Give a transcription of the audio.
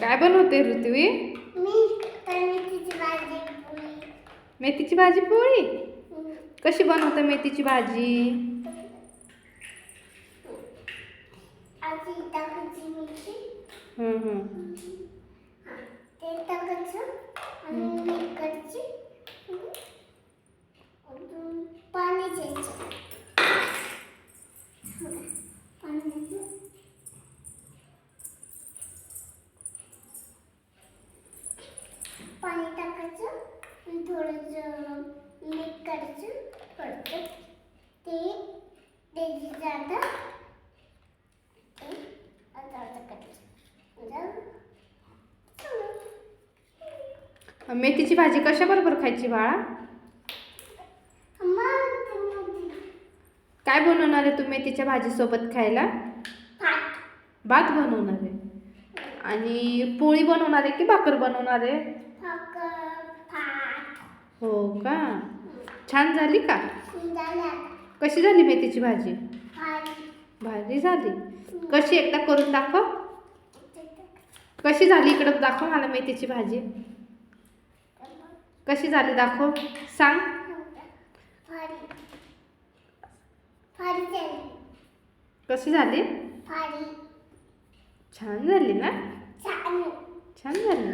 काय बनवते ऋत्वी? मेथीची भाजी पोळी. कशी बनवते मेथीची भाजी? आधी टाकायची मेथीची भाजी कशा बरोबर खायची बाळा? काय बनवणार आहे तू मेथीच्या भाजीसोबत खायला? भात. बनवणार आहे. आणि पोळी बनवणार आहे की भाकर बनवणार आहे. हो का? छान झाली का. कशी झाली मेथीची भाजी. भाजी झाली. कशी एकदा करून दाखव. कशी झाली इकडं दाखव मला मेथीची भाजी. कशी झाली दाखव. सांग. कशी झाली. छान झाली ना? छान. छान झाली.